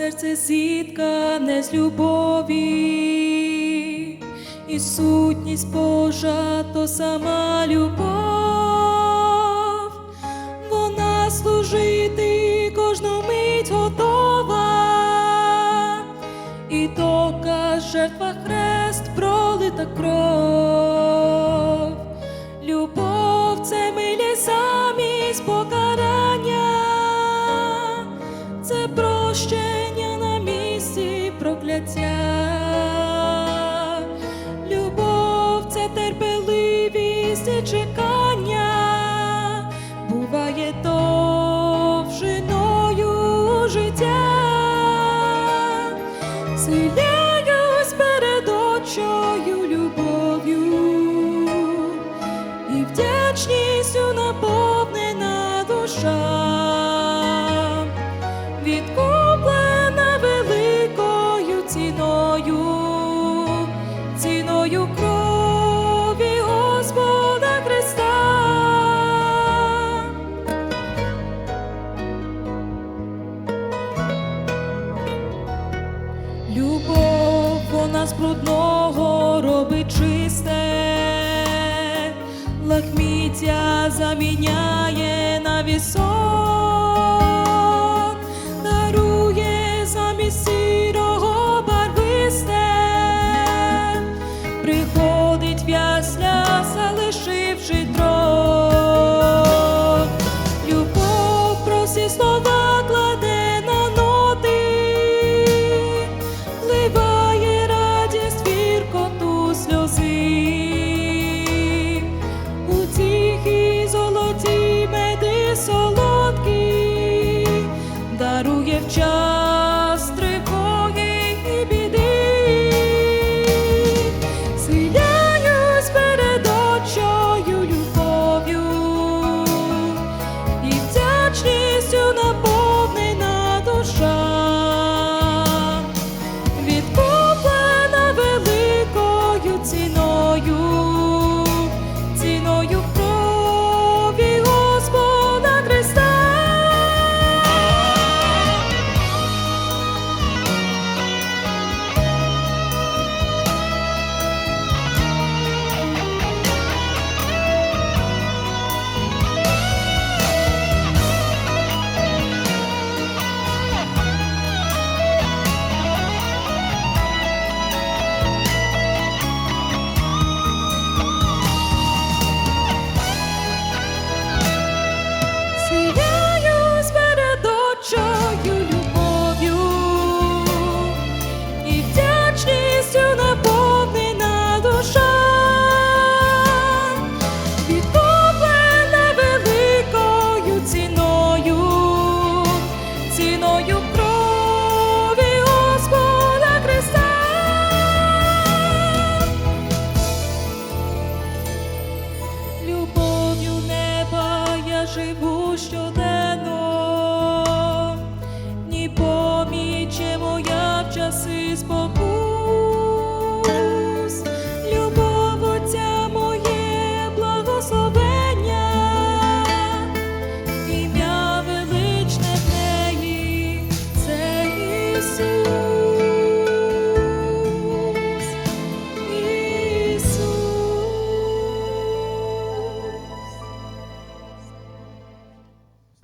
серце зіткане з любові, і сутність Божа то сама любов, вона служити кожну мить готова, і дока жертва хрест пролита кров. Любов це милість замість покарання, чекання, буває довжиною життя. Силяюсь перед очою любов'ю. І вдячністю наповнена душа, відкуплена великою ціною, ціною крові брудного робить чисте, лахміття заміняє на вісон, give joy. Живу щоденно,